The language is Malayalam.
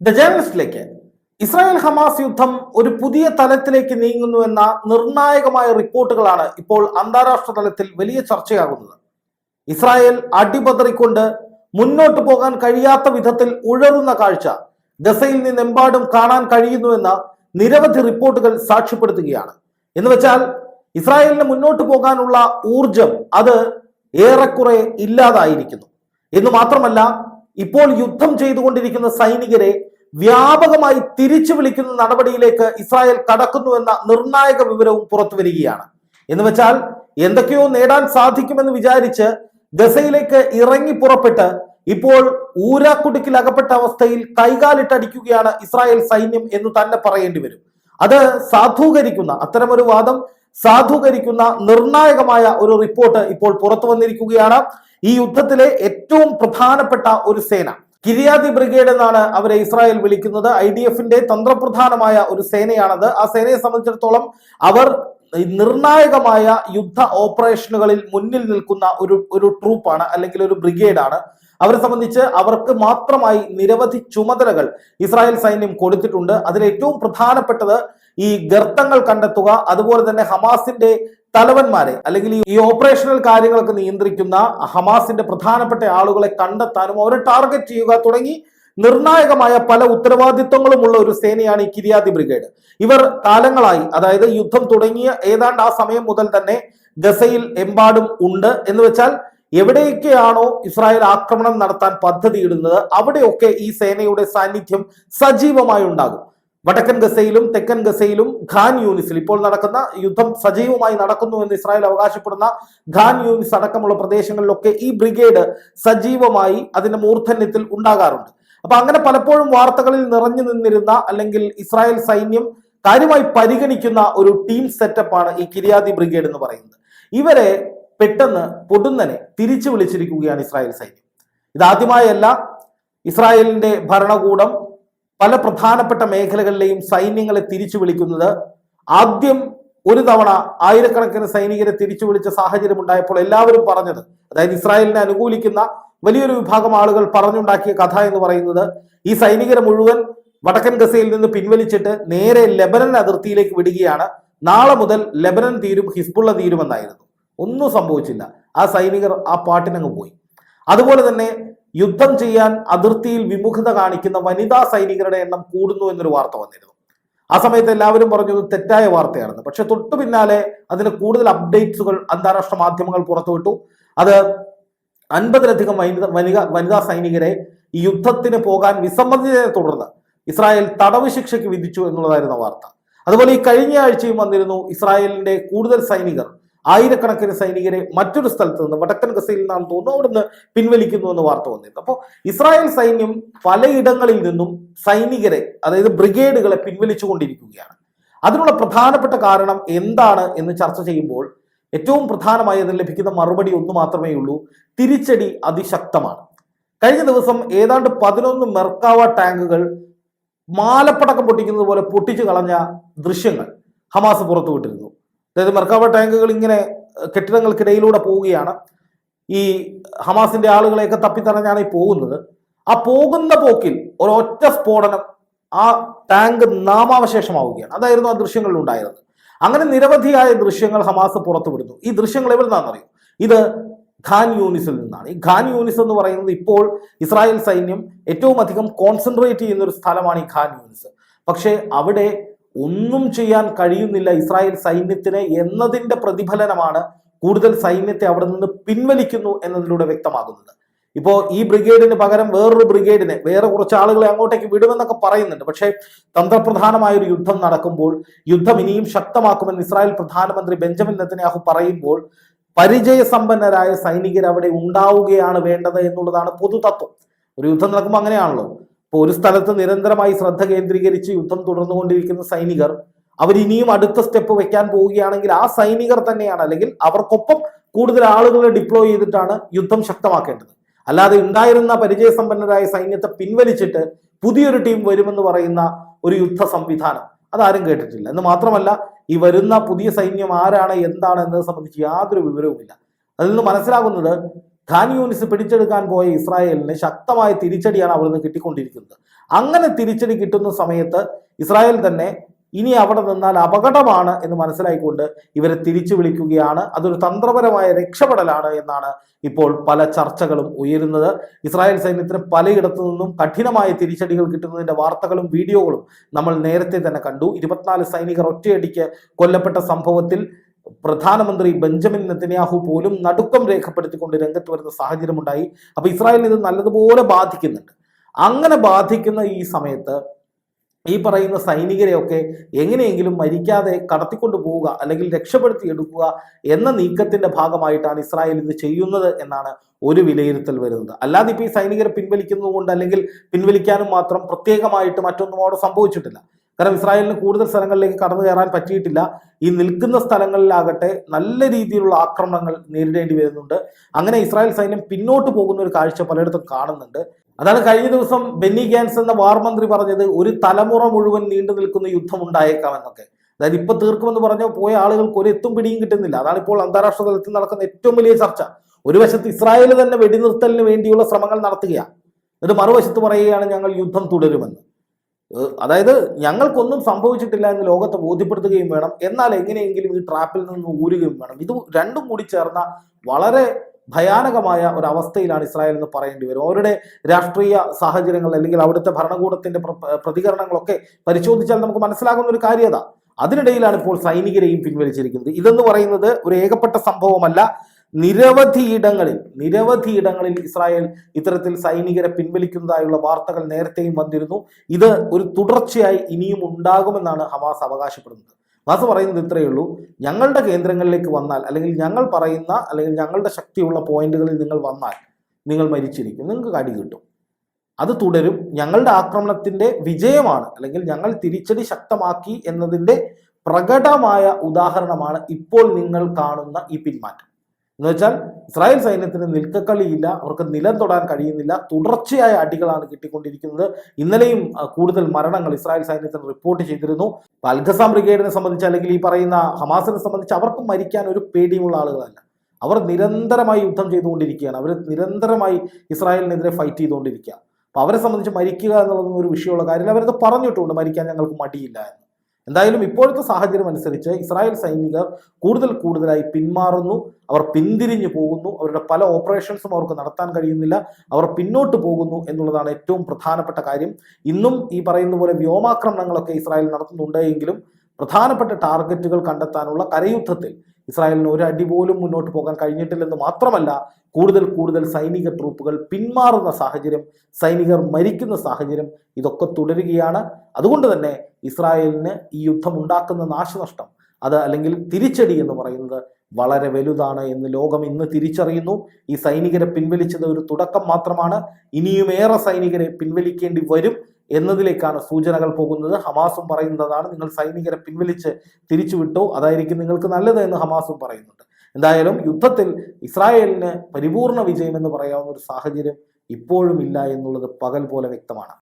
ദ ഇസ്രായേൽ ഹമാസ് യുദ്ധം ഒരു പുതിയ തലത്തിലേക്ക് നീങ്ങുന്നു എന്ന നിർണായകമായ റിപ്പോർട്ടുകളാണ് ഇപ്പോൾ അന്താരാഷ്ട്ര തലത്തിൽ വലിയ ചർച്ചയാകുന്നത്. ഇസ്രായേൽ അടിപതറിക്കൊണ്ട് മുന്നോട്ട് പോകാൻ കഴിയാത്ത വിധത്തിൽ ഉഴറുന്ന കാഴ്ച ഗസയിൽ നിന്നെമ്പാടും കാണാൻ കഴിയുന്നുവെന്ന നിരവധി റിപ്പോർട്ടുകൾ സാക്ഷ്യപ്പെടുത്തുകയാണ്. എന്ന് വെച്ചാൽ ഇസ്രായേലിന് മുന്നോട്ട് പോകാനുള്ള ഊർജം അത് ഏറെക്കുറെ ഇല്ലാതായിരിക്കുന്നു. എന്ന് മാത്രമല്ല ഇപ്പോൾ യുദ്ധം ചെയ്തുകൊണ്ടിരിക്കുന്ന സൈനികരെ വ്യാപകമായി തിരിച്ചു വിളിക്കുന്ന നടപടിയിലേക്ക് ഇസ്രായേൽ കടക്കുന്നു എന്ന നിർണായക വിവരവും പുറത്തു വരികയാണ്. എന്ന് വെച്ചാൽ എന്തൊക്കെയോ നേടാൻ സാധിക്കുമെന്ന് വിചാരിച്ച് ഗസയിലേക്ക് ഇറങ്ങി പുറപ്പെട്ട് ഇപ്പോൾ ഊരാക്കുടുക്കിൽ അകപ്പെട്ട അവസ്ഥയിൽ കൈകാലിട്ടടിക്കുകയാണ് ഇസ്രായേൽ സൈന്യം എന്ന് തന്നെ പറയേണ്ടി വരും. അത് സാധൂകരിക്കുന്ന അത്തരമൊരു വാദം സാധൂകരിക്കുന്ന നിർണായകമായ ഒരു റിപ്പോർട്ട് ഇപ്പോൾ പുറത്തു വന്നിരിക്കുകയാണ്. ഈ യുദ്ധത്തിലെ ഏറ്റവും പ്രധാനപ്പെട്ട ഒരു സേന. കിരിയാതി ബ്രിഗേഡ് എന്നാണ് അവരെ ഇസ്രായേൽ വിളിക്കുന്നത്. ഐ ഡി എഫിന്റെ തന്ത്രപ്രധാനമായ ഒരു സേനയാണത്. ആ സേനയെ സംബന്ധിച്ചിടത്തോളം അവർ നിർണായകമായ യുദ്ധ ഓപ്പറേഷനുകളിൽ മുന്നിൽ നിൽക്കുന്ന ഒരു ഒരു ട്രൂപ്പാണ് അല്ലെങ്കിൽ ഒരു ബ്രിഗേഡാണ്. അവരെ സംബന്ധിച്ച് അവർക്ക് മാത്രമായി നിരവധി ചുമതലകൾ ഇസ്രായേൽ സൈന്യം കൊടുത്തിട്ടുണ്ട്. അതിൽ ഏറ്റവും പ്രധാനപ്പെട്ടത് ഈ ഗർത്തങ്ങൾ കണ്ടെത്തുക അതുപോലെ തന്നെ ഹമാസിന്റെ തലവന്മാരെ അല്ലെങ്കിൽ ഈ ഓപ്പറേഷണൽ കാര്യങ്ങളൊക്കെ നിയന്ത്രിക്കുന്ന ഹമാസിന്റെ പ്രധാനപ്പെട്ട ആളുകളെ കണ്ടെത്താനും അവരെ ടാർഗറ്റ് ചെയ്യുക തുടങ്ങി നിർണായകമായ പല ഉത്തരവാദിത്വങ്ങളുമുള്ള ഒരു സേനയാണ് ഈ കിരിയാതി ബ്രിഗേഡ്. ഇവർ കാലങ്ങളായി അതായത് യുദ്ധം തുടങ്ങിയ ഏതാണ്ട് ആ സമയം മുതൽ തന്നെ ഗസയിൽ എമ്പാടും ഉണ്ട്. എന്ന് വെച്ചാൽ എവിടെയൊക്കെയാണോ ഇസ്രായേൽ ആക്രമണം നടത്താൻ പദ്ധതിയിടുന്നത് അവിടെയൊക്കെ ഈ സേനയുടെ സാന്നിധ്യം സജീവമായി ഉണ്ടാകും. വടക്കൻ ഗസയിലും തെക്കൻ ഗസയിലും ഖാൻ യൂണിസിൽ ഇപ്പോൾ നടക്കുന്ന യുദ്ധം സജീവമായി നടക്കുന്നു എന്ന് ഇസ്രായേൽ അവകാശപ്പെടുന്ന ഖാൻ യൂണിസ് അടക്കമുള്ള പ്രദേശങ്ങളിലൊക്കെ ഈ ബ്രിഗേഡ് സജീവമായി അതിന്റെ മൂർധന്യത്തിൽ ഉണ്ടാകാറുണ്ട്. അപ്പൊ അങ്ങനെ പലപ്പോഴും വാർത്തകളിൽ നിറഞ്ഞു നിന്നിരുന്ന അല്ലെങ്കിൽ ഇസ്രായേൽ സൈന്യം കാര്യമായി പരിഗണിക്കുന്ന ഒരു ടീം സെറ്റപ്പാണ് ഈ കിരിയാതി ബ്രിഗേഡ് എന്ന് പറയുന്നത്. ഇവരെ പെട്ടെന്ന് പൊടുന്നനെ തിരിച്ചു വിളിച്ചിരിക്കുകയാണ് ഇസ്രായേൽ സൈന്യം. ഇതാദ്യമായല്ല ഇസ്രായേലിന്റെ ഭരണകൂടം പല പ്രധാനപ്പെട്ട മേഖലകളിലെയും സൈന്യങ്ങളെ തിരിച്ചു വിളിക്കുന്നത് ആദ്യം ഒരു തവണ ആയിരക്കണക്കിന് സൈനികരെ തിരിച്ചു വിളിച്ച സാഹചര്യം ഉണ്ടായപ്പോൾ എല്ലാവരും പറഞ്ഞത് അതായത് ഇസ്രായേലിനെ അനുകൂലിക്കുന്ന വലിയൊരു വിഭാഗം ആളുകൾ പറഞ്ഞുണ്ടാക്കിയ കഥ എന്ന് പറയുന്നത് ഈ സൈനികരെ മുഴുവൻ വടക്കൻ ഗസയിൽ നിന്ന് പിൻവലിച്ചിട്ട് നേരെ ലെബനൻ അതിർത്തിയിലേക്ക് വിടുകയാണ്. നാളെ മുതൽ ലെബനൻ തീരും ഹിസ്ബുള്ള തീരുമെന്നായിരുന്നു. ഒന്നും സംഭവിച്ചില്ല. ആ സൈനികർ ആ പാട്ടിനങ്ങ് പോയി. അതുപോലെ തന്നെ യുദ്ധം ചെയ്യാൻ അതിർത്തിയിൽ വിമുഖത കാണിക്കുന്ന വനിതാ സൈനികരുടെ എണ്ണം കൂടുന്നു എന്നൊരു വാർത്ത വന്നിരുന്നു. ആ സമയത്ത് എല്ലാവരും പറഞ്ഞത് തെറ്റായ വാർത്തയാണെന്ന് പക്ഷെ തൊട്ടു പിന്നാലെ അതിന് കൂടുതൽ അപ്ഡേറ്റ്സുകൾ അന്താരാഷ്ട്ര മാധ്യമങ്ങൾ പുറത്തുവിട്ടു. അത് അൻപതിലധികം വനിത വനിക വനിതാ സൈനികരെ ഈ യുദ്ധത്തിന് പോകാൻ വിസമ്മതിച്ചതിനെ തുടർന്ന് ഇസ്രായേൽ തടവ് ശിക്ഷയ്ക്ക് വിധിച്ചു എന്നുള്ളതായിരുന്നു വാർത്ത. അതുപോലെ ഈ കഴിഞ്ഞ ആഴ്ചയും വന്നിരുന്നു ഇസ്രായേലിന്റെ കൂടുതൽ സൈനികർ ആയിരക്കണക്കിന് സൈനികരെ മറ്റൊരു സ്ഥലത്ത് നിന്ന് വടക്കൻ ഗസയിൽ നിന്നാണ് തോന്നുന്നു അവിടുന്ന് പിൻവലിക്കുന്നു എന്ന് വാർത്ത വന്നിരുന്നു. അപ്പോൾ ഇസ്രായേൽ സൈന്യം പലയിടങ്ങളിൽ നിന്നും സൈനികരെ അതായത് ബ്രിഗേഡുകളെ പിൻവലിച്ചുകൊണ്ടിരിക്കുകയാണ്. അതിനുള്ള പ്രധാനപ്പെട്ട കാരണം എന്താണ് എന്ന് ചർച്ച ചെയ്യുമ്പോൾ ഏറ്റവും പ്രധാനമായി അതിന് ലഭിക്കുന്ന മറുപടി ഒന്ന് മാത്രമേ ഉള്ളൂ തിരിച്ചടി അതിശക്തമാണ്. കഴിഞ്ഞ ദിവസം ഏതാണ്ട് പതിനൊന്ന് മെർക്കാവ ടാങ്കുകൾ മാലപ്പടക്കം പൊട്ടിക്കുന്നത് പോലെ പൊട്ടിച്ചു കളഞ്ഞ ദൃശ്യങ്ങൾ ഹമാസ് പുറത്തുവിട്ടിരുന്നു. അതായത് മെർക്കാവ ടാങ്കുകൾ ഇങ്ങനെ കെട്ടിടങ്ങൾക്കിടയിലൂടെ പോവുകയാണ്. ഈ ഹമാസിന്റെ ആളുകളെയൊക്കെ തപ്പിത്തറഞ്ഞാണ് ഈ പോകുന്നത്. ആ പോകുന്ന പോക്കിൽ ഒരൊറ്റ സ്ഫോടനം ആ ടാങ്ക് നാമാവശേഷമാവുകയാണ്. അതായിരുന്നു ആ ദൃശ്യങ്ങളിൽ ഉണ്ടായിരുന്നത് അങ്ങനെ നിരവധിയായ ദൃശ്യങ്ങൾ ഹമാസ് പുറത്തുവിടുന്നു. ഈ ദൃശ്യങ്ങൾ എവിടെ നിന്നാണെന്നറിയും ഇത് ഖാൻ യൂണിസിൽ നിന്നാണ്. ഈ ഖാൻ യൂണിസ് എന്ന് പറയുന്നത് ഇപ്പോൾ ഇസ്രായേൽ സൈന്യം ഏറ്റവും അധികം കോൺസെൻട്രേറ്റ് ചെയ്യുന്ന ഒരു സ്ഥലമാണ് ഈ ഖാൻ യൂണിസ് പക്ഷേ അവിടെ ഒന്നും ചെയ്യാൻ കഴിയുന്നില്ല ഇസ്രായേൽ സൈന്യത്തിന് എന്നതിന്റെ പ്രതിഫലനമാണ് കൂടുതൽ സൈന്യത്തെ അവിടെ നിന്ന് പിൻവലിക്കുന്നു എന്നതിലൂടെ വ്യക്തമാകുന്നത്. ഇപ്പോൾ ഈ ബ്രിഗേഡിന് പകരം വേറൊരു ബ്രിഗേഡിനെ വേറെ കുറച്ച് ആളുകളെ അങ്ങോട്ടേക്ക് വിടുമെന്നൊക്കെ പറയുന്നുണ്ട്. പക്ഷേ തന്ത്രപ്രധാനമായ ഒരു യുദ്ധം നടക്കുമ്പോൾ യുദ്ധം ഇനിയും ശക്തമാക്കുമെന്ന് ഇസ്രായേൽ പ്രധാനമന്ത്രി ബെഞ്ചമിൻ നെത്തന്യാഹു പറയുമ്പോൾ പരിചയസമ്പന്നരായ സൈനികർ അവിടെ ഉണ്ടാവുകയാണ് വേണ്ടത് എന്നുള്ളതാണ് പൊതുതത്വം. ഒരു യുദ്ധം നടക്കുമ്പോൾ അങ്ങനെയാണല്ലോ. ഇപ്പോൾ ഒരു സ്ഥലത്ത് നിരന്തരമായി ശ്രദ്ധ കേന്ദ്രീകരിച്ച് യുദ്ധം തുടർന്നുകൊണ്ടിരിക്കുന്ന സൈനികർ അവർ ഇനിയും അടുത്ത സ്റ്റെപ്പ് വെക്കാൻ പോവുകയാണെങ്കിൽ ആ സൈനികർ തന്നെയാണ് അല്ലെങ്കിൽ അവർക്കൊപ്പം കൂടുതൽ ആളുകളെ ഡിപ്ലോയ് ചെയ്തിട്ടാണ് യുദ്ധം ശക്തമാക്കേണ്ടത്. അല്ലാതെ ഉണ്ടായിരുന്ന പരിചയസമ്പന്നരായ സൈന്യത്തെ പിൻവലിച്ചിട്ട് പുതിയൊരു ടീം വരുമെന്ന് പറയുന്ന ഒരു യുദ്ധ സംവിധാനം. അതാരും കേട്ടിട്ടില്ല. എന്ന് മാത്രമല്ല ഈ വരുന്ന പുതിയ സൈന്യം ആരാണ് എന്താണ് എന്നത് സംബന്ധിച്ച് യാതൊരു വിവരവുമില്ല. അതിൽ നിന്ന് മനസ്സിലാകുന്നത് ഖാൻ യൂണിസ് പിടിച്ചെടുക്കാൻ പോയ ഇസ്രായേലിന് ശക്തമായ തിരിച്ചടിയാണ് അവിടെ നിന്ന് കിട്ടിക്കൊണ്ടിരിക്കുന്നത്. അങ്ങനെ തിരിച്ചടി കിട്ടുന്ന സമയത്ത് ഇസ്രായേൽ തന്നെ ഇനി അവിടെ നിന്നാൽ അപകടമാണ് എന്ന് മനസ്സിലായിക്കൊണ്ട് ഇവരെ തിരിച്ചു വിളിക്കുകയാണ്. അതൊരു തന്ത്രപരമായ രക്ഷപ്പെടലാണ് എന്നാണ് ഇപ്പോൾ പല ചർച്ചകളും ഉയരുന്നത്. ഇസ്രായേൽ സൈന്യത്തിന് പലയിടത്തു നിന്നും കഠിനമായ തിരിച്ചടികൾ കിട്ടുന്നതിന്റെ വാർത്തകളും വീഡിയോകളും നമ്മൾ നേരത്തെ തന്നെ കണ്ടു. ഇരുപത്തിനാല് സൈനികർ ഒറ്റയടിക്ക് കൊല്ലപ്പെട്ട സംഭവത്തിൽ പ്രധാനമന്ത്രി ബെഞ്ചമിൻ നെത്തന്യാഹു പോലും നടുക്കം രേഖപ്പെടുത്തിക്കൊണ്ട് രംഗത്ത് വരുന്ന സാഹചര്യമുണ്ടായി. അപ്പൊ ഇസ്രായേലിന് ഇത് നല്ലതുപോലെ ബാധിക്കുന്നുണ്ട്. അങ്ങനെ ബാധിക്കുന്ന ഈ സമയത്ത് ഈ പറയുന്ന സൈനികരെയൊക്കെ എങ്ങനെയെങ്കിലും മരിക്കാതെ കടത്തിക്കൊണ്ടു പോവുക അല്ലെങ്കിൽ രക്ഷപ്പെടുത്തി എടുക്കുക എന്ന നീക്കത്തിന്റെ ഭാഗമായിട്ടാണ് ഇസ്രായേൽ ഇത് ചെയ്യുന്നത് എന്നാണ് ഒരു വിലയിരുത്തൽ വരുന്നത്. അല്ലാതെ ഇപ്പോൾ ഈ സൈനികരെ പിൻവലിക്കുന്നതുകൊണ്ട് അല്ലെങ്കിൽ പിൻവലിക്കാനും മാത്രം പ്രത്യേകമായിട്ട് മറ്റൊന്നും അവിടെ സംഭവിച്ചിട്ടില്ല. കാരണം ഇസ്രായേലിന് കൂടുതൽ സ്ഥലങ്ങളിലേക്ക് കടന്നു കയറാൻ പറ്റിയിട്ടില്ല. ഈ നിൽക്കുന്ന സ്ഥലങ്ങളിലാകട്ടെ നല്ല രീതിയിലുള്ള ആക്രമണങ്ങൾ നേരിടേണ്ടി വരുന്നുണ്ട്. അങ്ങനെ ഇസ്രായേൽ സൈന്യം പിന്നോട്ട് പോകുന്ന ഒരു കാഴ്ച പലയിടത്തും കാണുന്നുണ്ട്. അതാണ് കഴിഞ്ഞ ദിവസം ബെന്നി ഗാൻസ് എന്ന വാർ മന്ത്രി പറഞ്ഞത് ഒരു തലമുറ മുഴുവൻ നീണ്ടു നിൽക്കുന്ന യുദ്ധം ഉണ്ടായേക്കാം എന്നൊക്കെ. അതായത് ഇപ്പൊ തീർക്കുമെന്ന് പറഞ്ഞ പോയ ആളുകൾക്ക് ഒരു എത്തും പിടിയും കിട്ടുന്നില്ല. അതാണ് ഇപ്പോൾ അന്താരാഷ്ട്ര തലത്തിൽ നടക്കുന്ന ഏറ്റവും വലിയ ചർച്ച. ഒരു വശത്ത് ഇസ്രായേൽ തന്നെ വെടിനിർത്തലിന് വേണ്ടിയുള്ള ശ്രമങ്ങൾ നടത്തുകയാണ്. എന്നിട്ട് മറുവശത്ത് പറയുകയാണ് ഞങ്ങൾ യുദ്ധം തുടരുമെന്ന്. അതായത് ഞങ്ങൾക്കൊന്നും സംഭവിച്ചിട്ടില്ല എന്ന് ലോകത്തെ ബോധ്യപ്പെടുത്തുകയും വേണം. എന്നാൽ എങ്ങനെയെങ്കിലും ഈ ട്രാപ്പിൽ നിന്ന് ഊരുകയും വേണം. ഇത് രണ്ടും കൂടി ചേർന്ന വളരെ ഭയാനകമായ ഒരു അവസ്ഥയിലാണ് ഇസ്രായേൽ എന്ന് പറയേണ്ടി വരും. അവരുടെ രാഷ്ട്രീയ സാഹചര്യങ്ങൾ അല്ലെങ്കിൽ അവിടുത്തെ ഭരണകൂടത്തിന്റെ പ്ര- പ്രതികരണങ്ങളൊക്കെ പരിശോധിച്ചാൽ നമുക്ക് മനസ്സിലാകുന്ന ഒരു കാര്യത. അതിനിടയിലാണ് ഇപ്പോൾ സൈനികരെയും പിൻവലിച്ചിരിക്കുന്നത്. ഇതെന്ന് പറയുന്നത് ഒരു ഏകപ്പെട്ട സംഭവമല്ല. നിരവധി ഇടങ്ങളിൽ നിരവധി ഇടങ്ങളിൽ ഇസ്രായേൽ ഇത്തരത്തിൽ സൈനികരെ പിൻവലിക്കുന്നതായുള്ള വാർത്തകൾ നേരത്തെയും വന്നിരുന്നു. ഇത് ഒരു തുടർച്ചയായി ഇനിയും ഉണ്ടാകുമെന്നാണ് ഹമാസ് അവകാശപ്പെടുന്നത്. ഹമാസ് പറയുന്നത് ഇത്രയേ ഉള്ളൂ. ഞങ്ങളുടെ കേന്ദ്രങ്ങളിലേക്ക് വന്നാൽ അല്ലെങ്കിൽ ഞങ്ങൾ പറയുന്ന അല്ലെങ്കിൽ ഞങ്ങളുടെ ശക്തിയുള്ള പോയിന്റുകളിൽ നിങ്ങൾ വന്നാൽ നിങ്ങൾ മരിച്ചിരിക്കും. നിങ്ങൾക്ക് കടി കിട്ടും. അത് തുടരും. ഞങ്ങളുടെ ആക്രമണത്തിന്റെ വിജയമാണ് അല്ലെങ്കിൽ ഞങ്ങൾ തിരിച്ചടി ശക്തമാക്കി എന്നതിന്റെ പ്രകടമായ ഉദാഹരണമാണ് ഇപ്പോൾ നിങ്ങൾ കാണുന്ന ഈ പിന്മാറ്റം. എന്ന് വെച്ചാൽ ഇസ്രായേൽ സൈന്യത്തിന് നിൽക്കക്കളിയില്ല അവർക്ക് നിലം തൊടാൻ കഴിയുന്നില്ല തുടർച്ചയായ അടികളാണ് കിട്ടിക്കൊണ്ടിരിക്കുന്നത്. ഇന്നലെയും കൂടുതൽ മരണങ്ങൾ ഇസ്രായേൽ സൈന്യത്തിന് റിപ്പോർട്ട് ചെയ്തിരുന്നു. അൽഖസ ബ്രിഗേഡിനെ സംബന്ധിച്ച് അല്ലെങ്കിൽ ഈ പറയുന്ന ഹമാസിനെ സംബന്ധിച്ച് അവർക്കും മരിക്കാൻ ഒരു പേടിയുമുള്ള ആളുകളല്ല. അവർ നിരന്തരമായി യുദ്ധം ചെയ്തുകൊണ്ടിരിക്കുകയാണ്. അവർ നിരന്തരമായി ഇസ്രായേലിനെതിരെ ഫൈറ്റ് ചെയ്തുകൊണ്ടിരിക്കുക അപ്പൊ അവരെ സംബന്ധിച്ച് മരിക്കുക എന്നുള്ളതൊന്നും ഒരു വിഷയമുള്ള കാര്യമില്ല. അവരത് പറഞ്ഞിട്ടുണ്ട് മരിക്കാൻ ഞങ്ങൾക്ക് മടിയില്ല എന്ന്. എന്തായാലും ഇപ്പോഴത്തെ സാഹചര്യം അനുസരിച്ച് ഇസ്രായേൽ സൈനികർ കൂടുതൽ കൂടുതലായി പിന്മാറുന്നു. അവർ പിന്തിരിഞ്ഞു പോകുന്നു. അവരുടെ പല ഓപ്പറേഷൻസും അവർക്ക് നടത്താൻ കഴിയുന്നില്ല. അവർ പിന്നോട്ട് പോകുന്നു എന്നുള്ളതാണ് ഏറ്റവും പ്രധാനപ്പെട്ട കാര്യം. ഇന്നും ഈ പറയുന്ന പോലെ വ്യോമാക്രമണങ്ങളൊക്കെ ഇസ്രായേൽ നടത്തുന്നുണ്ടെങ്കിലും പ്രധാനപ്പെട്ട ടാർഗറ്റുകൾ കണ്ടെത്താനുള്ള കരയുദ്ധത്തിൽ ഇസ്രായേലിന് ഒരു അടി പോലും മുന്നോട്ട് പോകാൻ കഴിഞ്ഞിട്ടില്ലെന്ന് മാത്രമല്ല കൂടുതൽ കൂടുതൽ സൈനിക ട്രൂപ്പുകൾ പിന്മാറുന്ന സാഹചര്യം സൈനികർ മരിക്കുന്ന സാഹചര്യം ഇതൊക്കെ തുടരുകയാണ്. അതുകൊണ്ട് തന്നെ ഇസ്രായേലിന് ഈ യുദ്ധം ഉണ്ടാക്കുന്ന നാശനഷ്ടം അത് അല്ലെങ്കിൽ തിരിച്ചടി എന്ന് പറയുന്നത് വളരെ വലുതാണ് എന്ന് ലോകം ഇന്ന് തിരിച്ചറിയുന്നു. ഈ സൈനികരെ പിൻവലിച്ചത് ഒരു തുടക്കം മാത്രമാണ്. ഇനിയുമേറെ സൈനികരെ പിൻവലിക്കേണ്ടി വരും. എന്നതിലേക്കാണ് സൂചനകൾ പോകുന്നത്. ഹമാസും പറയുന്നതാണ് നിങ്ങൾ സൈനികരെ പിൻവലിച്ച് തിരിച്ചുവിട്ടു അതായിരിക്കും നിങ്ങൾക്ക് നല്ലത് എന്ന് ഹമാസും പറയുന്നുണ്ട്. എന്തായാലും യുദ്ധത്തിൽ ഇസ്രായേലിന് പരിപൂർണ വിജയം എന്ന് പറയാവുന്ന ഒരു സാഹചര്യം ഇപ്പോഴും ഇല്ല എന്നുള്ളത് പകൽ പോലെ വ്യക്തമാണ്.